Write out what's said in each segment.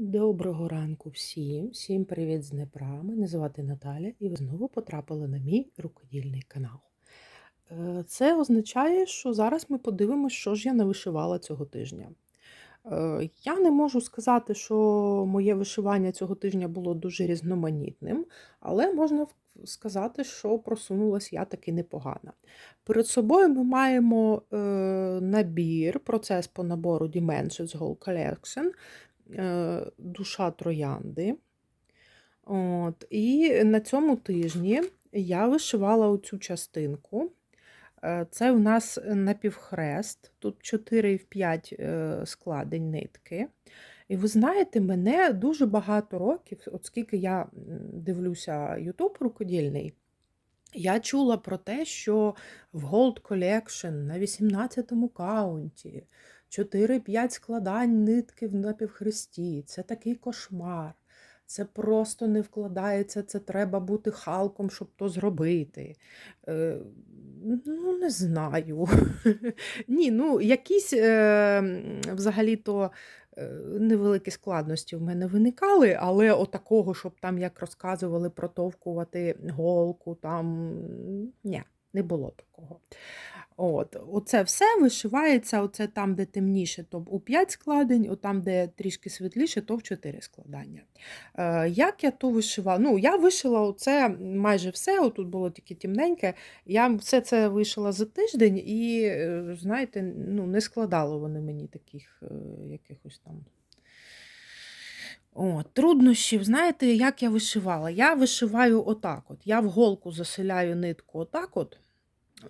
Доброго ранку всім, всім привіт з Дніпра. Мене звати Наталя, і ви знову потрапили на мій рукодільний канал. Е, Це означає, що зараз ми подивимося, що ж я навишивала цього тижня. Е, Я не можу сказати, що моє вишивання цього тижня було дуже різноманітним, але можна сказати, що просунулася я таки непогано. Перед собою ми маємо е, набір, процес по набору Dimensions Whole Collection душа троянди. От, і на цьому тижні я вишивала оцю частинку. Е, Це у нас напівхрест, тут 4 в 5 е, складень нитки. І ви знаєте, мене дуже багато років, от скільки я дивлюся YouTube рукодільний, я чула про те, що в Gold Collection на 18-му каунті 4-5 складань нитки в напівхресті. Це такий кошмар. Це просто не вкладається, це треба бути халком, щоб то зробити. Е, ну, не знаю. Ні, ну якісь е, взагалі-то е, невеликі складності в мене виникали, але отакого, щоб там, як розказували, протовкувати голку, там ні, не було такого. От, Оце все вишивається, оце там, де темніше, то у 5 складень, там, де трішки світліше, то в 4 складання. Е, як я то вишивала? Ну, я вишила оце майже все, отут було тільки темненьке. Я все це вишила за тиждень і, е, знаєте, ну, не складало вони мені таких е, якихось там. О, труднощів, знаєте, як я вишивала? Я вишиваю отак. от. Я в голку заселяю нитку отак. от.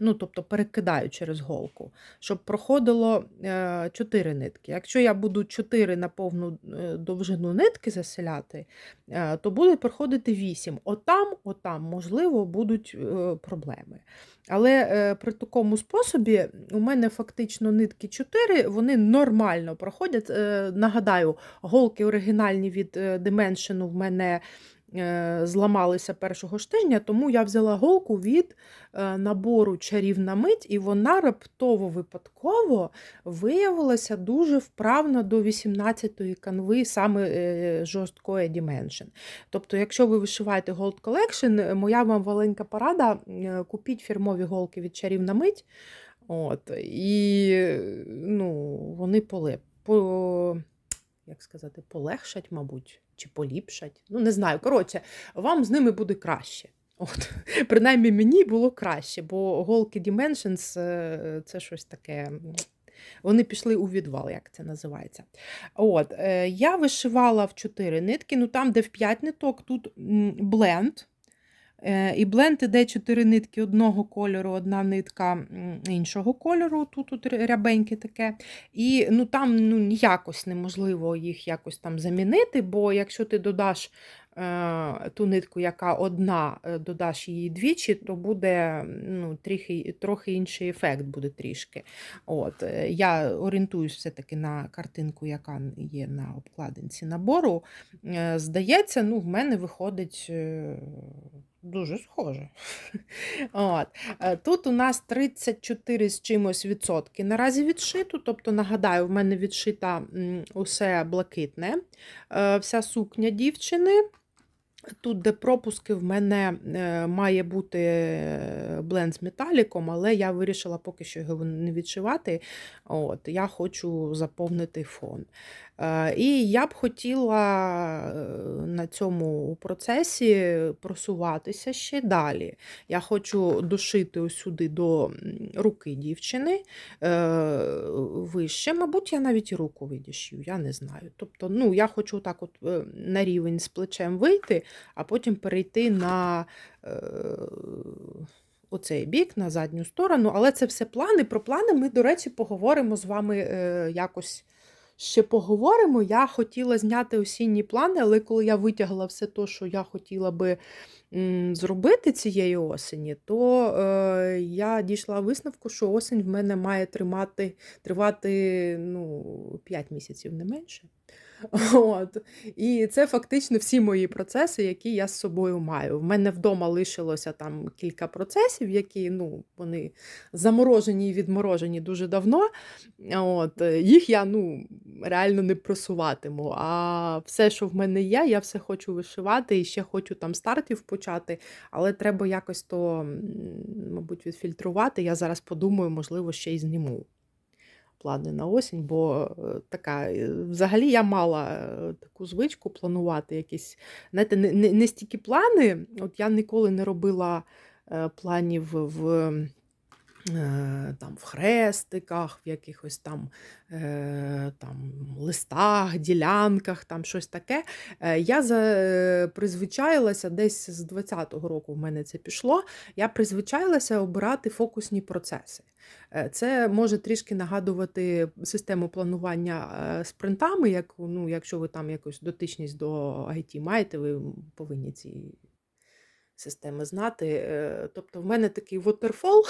Ну, тобто перекидаю через голку, щоб проходило е, 4 нитки. Якщо я буду 4 на повну е, довжину нитки заселяти, е, то буде проходити 8. Отам, отам, можливо, будуть е, проблеми. Але е, при такому способі у мене фактично нитки 4, вони нормально проходять. Е, нагадаю, голки оригінальні від е, Dimension в мене е, зламалися першого ж тижня, тому я взяла голку від е, набору чарівна мить, і вона раптово випадково виявилася дуже вправна до 18-ї канви, саме е, жорсткої Dimension. Тобто, якщо ви вишиваєте Gold Collection, е, моя вам маленька порада, е, купіть фірмові голки від чарівна мить. От, і е, ну, вони полеп, по, як сказати, полегшать, мабуть, чи поліпшать. Ну, не знаю. Коротше, вам з ними буде краще. От, Принаймні мені було краще, бо голки Dimensions е, це щось таке. Вони пішли у відвал, як це називається. От, е, я вишивала в 4 нитки, ну там, де в 5 ниток, тут бленд. Е, І бленд іде 4 нитки одного кольору, одна нитка іншого кольору, тут, тут рябеньке таке. І ну, там ну, якось неможливо їх якось там замінити, бо якщо ти додаш ту нитку, яка одна, е, додаш її двічі, то буде ну, трохи, трохи інший ефект буде трішки. От, е, я орієнтуюсь все-таки на картинку, яка є на обкладинці набору. Е, Здається, ну, в мене виходить. е, Дуже схоже. От. Е, Тут у нас 34 з чимось відсотки наразі відшито. Тобто, нагадаю, в мене відшита усе блакитне, е, вся сукня дівчини. Тут, де пропуски, в мене е, має бути е, бленд з металіком, але я вирішила поки що його не відшивати. От, я хочу заповнити фон. Е, І я б хотіла на цьому процесі просуватися ще далі. Я хочу дошити сюди до руки дівчини вище. Мабуть, я навіть і руку видішю, я не знаю. Тобто, ну, я хочу так от на рівень з плечем вийти, а потім перейти на. е, Оцей бік на задню сторону, але це все плани. Про плани ми, до речі, поговоримо з вами е, якось ще поговоримо. Я хотіла зняти осінні плани, але коли я витягла все те, що я хотіла би зробити цієї осені, то е, я дійшла висновку, що осінь в мене має тримати, тривати ну, 5 місяців не менше. От. І це фактично всі мої процеси, які я з собою маю. В мене вдома лишилося там кілька процесів, які ну, вони заморожені і відморожені дуже давно. От. Їх я ну, реально не просуватиму. А все, що в мене є, я все хочу вишивати і ще хочу там стартів почати, але треба якось то, мабуть, відфільтрувати. Я зараз подумаю, можливо, ще й зніму плани на осінь, бо е, така, е, взагалі я мала е, таку звичку планувати якісь, знаєте, не, не, не стільки плани. От я ніколи не робила планів в. Е, Там в хрестиках, в якихось там, е, там листах, ділянках, там щось таке. Е, Я за, призвичаїлася десь з 20-го року в мене це пішло. Я призвичаїлася обирати фокусні процеси. Це може трішки нагадувати систему планування спринтами, як, ну, якщо ви там якусь дотичність до IT маєте, ви повинні ці системи знати. Е, Тобто в мене такий waterfall,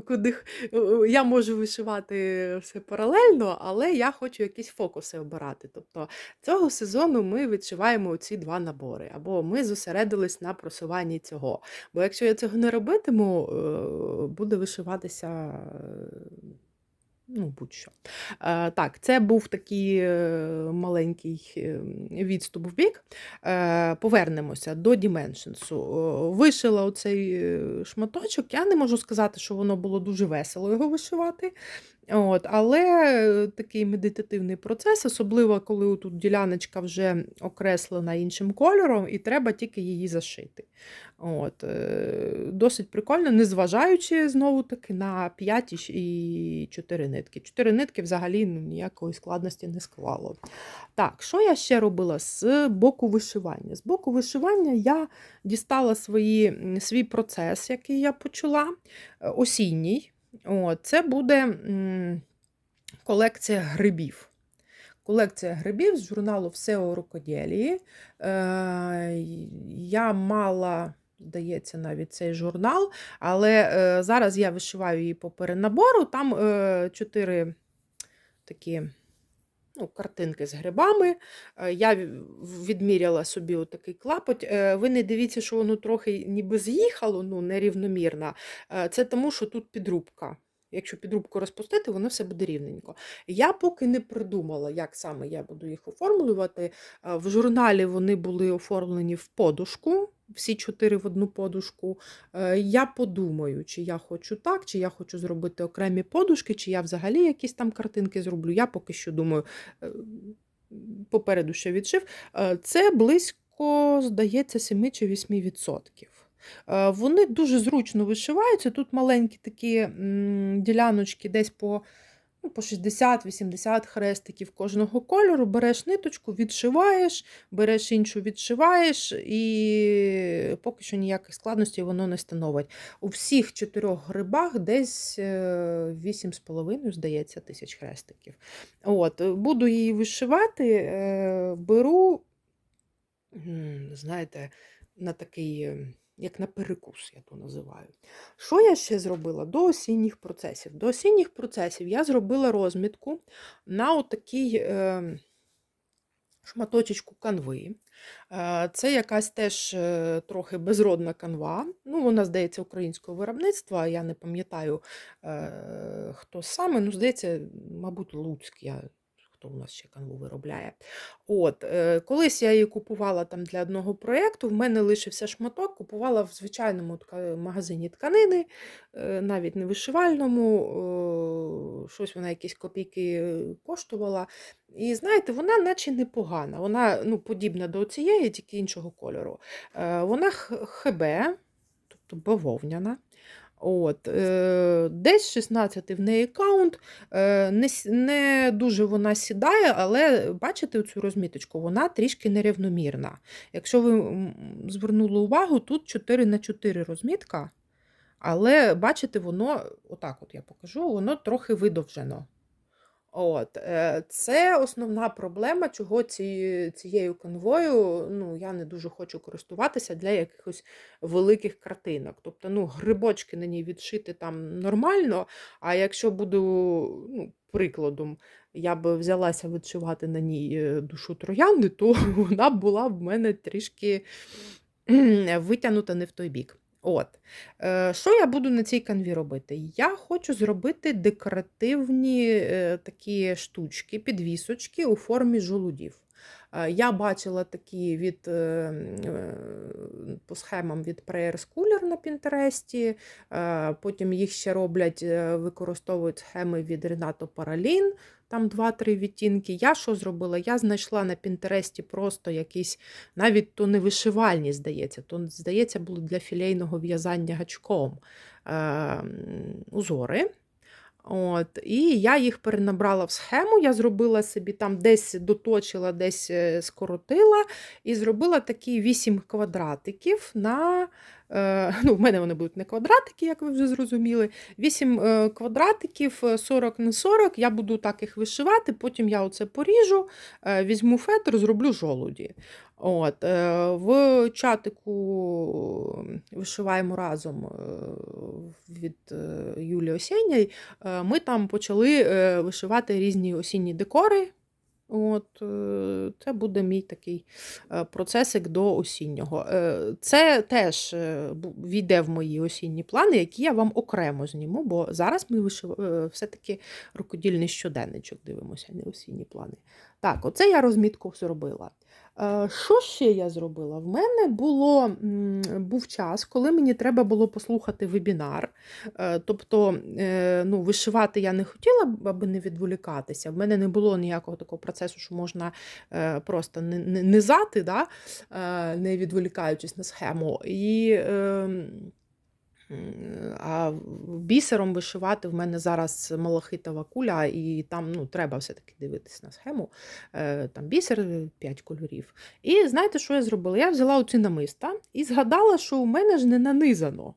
куди е, я можу вишивати все паралельно, але я хочу якісь фокуси обирати. Тобто цього сезону ми відшиваємо ці два набори, або ми зосередились на просуванні цього. Бо якщо я цього не робитиму, е, буде вишиватися. Ну, будь-що. Е, так, це був такий е, маленький е, відступ в бік. Повернемося до Dimensions. Вишила оцей шматочок. Я не можу сказати, що воно було дуже весело його вишивати. От, але такий медитативний процес, особливо коли тут діляночка вже окреслена іншим кольором, і треба тільки її зашити. От, е, досить прикольно, незважаючи знову таки на 5 і 4 нитки. 4 нитки взагалі ну, ніякої складності не склало. Так, що я ще робила з боку вишивання? З боку вишивання я дістала свої, свій процес, який я почала, е, осінній. От, це буде м, колекція грибів. Колекція грибів з журналу Все у рукоділії. Е, я мала, здається, навіть цей журнал, але е, зараз я вишиваю її по перенабору. Там е, чотири такі ну, картинки з грибами. Е, Я відміряла собі отакий клапоть. Е, Ви не дивіться, що воно трохи ніби з'їхало, ну, нерівномірно. Е, Це тому, що тут підрубка. Якщо підрубку розпустити, воно все буде рівненько. Я поки не придумала, як саме я буду їх оформлювати. В журналі вони були оформлені в подушку, всі чотири в одну подушку. Е, Я подумаю, чи я хочу так, чи я хочу зробити окремі подушки, чи я взагалі якісь там картинки зроблю. Я поки що думаю, е, попереду ще відшив. Е, Це близько, здається, 7 чи 8%. Е, Вони дуже зручно вишиваються. Тут маленькі такі діляночки, десь по, ну, по 60-80 хрестиків кожного кольору. Береш ниточку, відшиваєш, береш іншу, відшиваєш, і поки що ніяких складностей воно не становить. У всіх чотирьох грибах десь е, 8,5, здається, тисяч хрестиків. От, е, буду її вишивати, е, беру, знаєте, на такий, е, як на перекус, я то називаю. Що я ще зробила до осінніх процесів? До осінніх процесів я зробила розмітку на отакий е, шматочечку канви. Е, Це якась теж е, трохи безродна канва. Ну, вона, здається, українського виробництва. Я не пам'ятаю, е, хто саме. Ну, здається, мабуть, Луцьк. Я... Хто у нас ще канву виробляє. От, е, колись я її купувала там для одного проєкту, в мене лишився шматок, купувала в звичайному магазині тканини, е, навіть не вишивальному, е, щось вона якісь копійки коштувала. І знаєте, вона наче непогана. Вона ну, подібна до цієї, тільки іншого кольору. Вона ХБ, тобто бавовняна. От, е, десь 16 в неї каунт. Е, не, не дуже вона сідає, але бачите цю розміточку, вона трішки нерівномірна. Якщо ви звернули увагу, тут 4 на 4 розмітка, але бачите, воно, отак от я покажу, воно трохи видовжено. От, е, це основна проблема, чого ці, цією конвою ну, я не дуже хочу користуватися для якихось великих картинок. Тобто, ну, грибочки на ній відшити там нормально, а якщо буду, ну, прикладом, я б взялася відшивати на ній е, душу троянди, то вона була в мене трішки витягнута не в той бік. От. Е, Що я буду на цій канві робити? Я хочу зробити декоративні е, такі штучки, підвісочки у формі жолудів. Е, Я бачила такі від, по схемам від Prayer Schooler на Пінтересті. Потім їх ще роблять, використовують схеми від Renato Paralin, там 2-3 відтінки. Я що зробила? Я знайшла на Пінтересті просто якісь, навіть то не вишивальні, здається, то, здається, було для філейного в'язання гачком е, узори. От, і я їх перенабрала в схему, я зробила собі там десь доточила, десь е, скоротила, і зробила такі 8 квадратиків на. Е, ну, в мене вони будуть не квадратики, як ви вже зрозуміли. 8 е, квадратиків е, 40 на 40. Я буду так їх вишивати, потім я оце поріжу, е, візьму фетр, зроблю жолуді. От, е, в чатику вишиваємо разом е, від е, Юлії. Е, Ми там почали е, вишивати різні осінні декори. От, е, Це буде мій такий е, процесик до осіннього. Е, Це теж війде в мої осінні плани, які я вам окремо зніму, бо зараз ми все-таки рукодільний щоденничок дивимося, не осінні плани. Так, оце я розмітку зробила. Е, Що ще я зробила? В мене було, був час, коли мені треба було послухати вебінар. Е, Тобто, е, ну, вишивати я не хотіла, аби не відволікатися. В мене не було ніякого такого процесу, що можна просто ни- ни- низати, да? не відволікаючись на схему. І, ем, а бісером вишивати в мене зараз малахитова куля, і там ну, треба все-таки дивитися на схему. Е, Там бісер 5 кольорів. І знаєте, що я зробила? Я взяла оці намиста і згадала, що у мене ж не нанизано.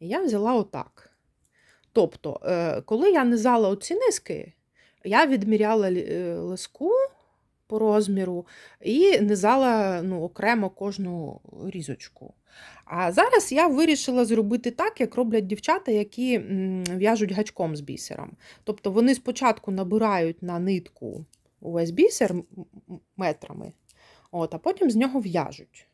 І я взяла отак. Тобто, е, коли я низала оці низки, я відміряла е, лиску по розміру і низала ну, окремо кожну різочку. А зараз я вирішила зробити так, як роблять дівчата, які в'яжуть гачком з бісером. Тобто вони спочатку набирають на нитку увесь бісер метрами, от, а потім з нього в'яжуть.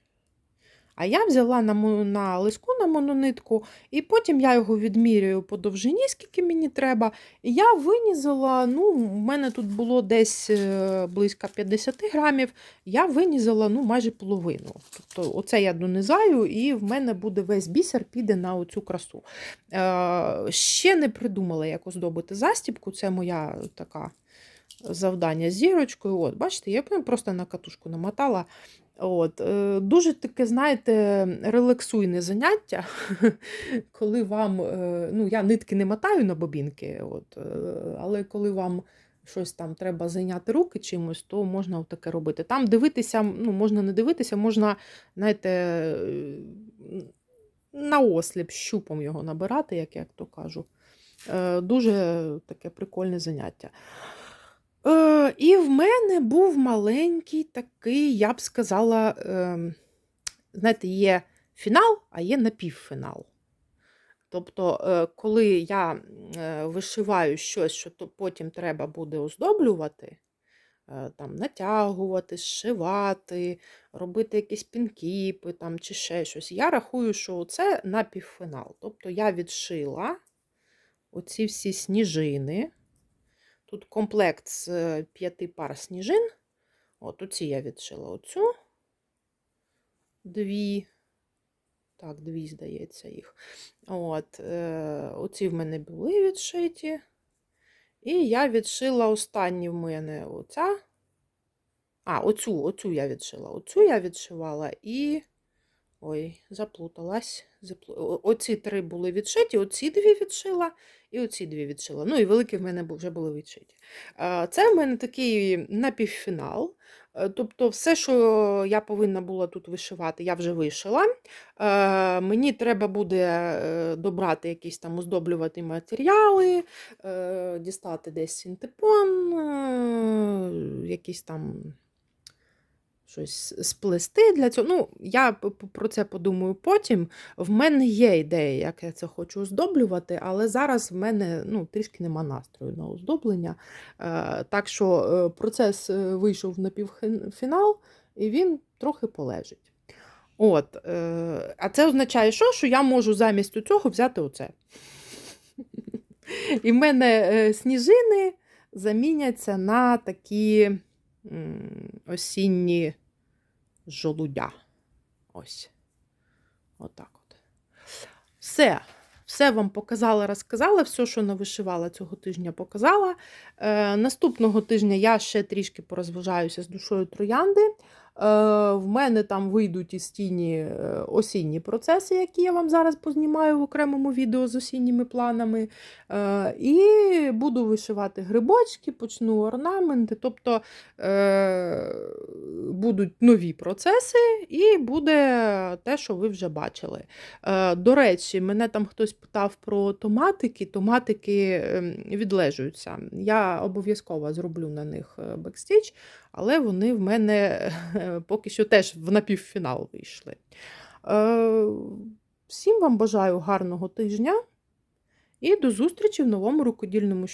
А я взяла на, на лиску на мононитку, і потім я його відмірюю по довжині, скільки мені треба. І я винізала, ну, в мене тут було десь е, близько 50 грамів, я винізала ну, майже половину. Тобто оце я донизаю, і в мене буде весь бісер піде на оцю красу. Е, ще не придумала, як оздобити застібку, це моя така завдання з зірочкою. От, бачите, я просто на катушку намотала. От, е, дуже таке, знаєте, релаксуйне заняття, коли вам, е, ну, я нитки не мотаю на бобінки, от, е, але коли вам щось там треба зайняти руки чимось, то можна таке робити. Там дивитися, ну, можна не дивитися, можна, знаєте, е, на осліп щупом його набирати, як я то кажу. Дуже таке прикольне заняття. Е, і в мене був маленький такий, я б сказала, ем, знаєте, є фінал, а є напівфінал. Тобто, е, коли я е, вишиваю щось, що потім треба буде оздоблювати, е, там, натягувати, зшивати, робити якісь пінкіпи там, чи ще щось, я рахую, що це напівфінал. Тобто я відшила оці всі сніжини. Тут комплект з е, п'яти пар сніжин. От оці я відшила оцю. Дві. Так, дві, здається, їх. От, е, оці в мене були відшиті. І я відшила останні в мене оця. А, оцю, оцю я відшила. Оцю я відшивала і. Ой, заплуталась. Заплу... Оці три були відшиті, оці дві відшила, і оці дві відшила. Ну, і великі в мене вже були відшиті. Це в мене такий напівфінал. Е, Тобто, все, що я повинна була тут вишивати, я вже вишила. Е, Мені треба буде е, добрати якісь там оздоблювати матеріали, дістати десь синтепон, якісь там щось сплести для цього. Ну, я про це подумаю потім. В мене є ідея, як я це хочу оздоблювати, але зараз в мене ну, трішки нема настрою на оздоблення. Е, так що е, процес е, вийшов на півфінал, і він трохи полежить. От, а це означає, що? що я можу замість цього взяти оце. І в мене сніжини заміняться на такі осінні жолудя. Ось. Отак от. Все. Все вам показала, розказала, все, що навишивала цього тижня, показала. Е, наступного тижня я ще трішки порозважаюся з душою троянди. Е, в мене там вийдуть із тіні е, осінні процеси, які я вам зараз познімаю в окремому відео з осінніми планами. Е, і буду вишивати грибочки, почну орнаменти. Тобто будуть нові процеси, і буде те, що ви вже бачили. До речі, мене там хтось питав про томатики. Томатики ем, відлежуються. Я обов'язково зроблю на них бекстіч, але вони в мене е, поки що теж в напівфінал вийшли. Е, Всім вам бажаю гарного тижня і до зустрічі в новому рукодільному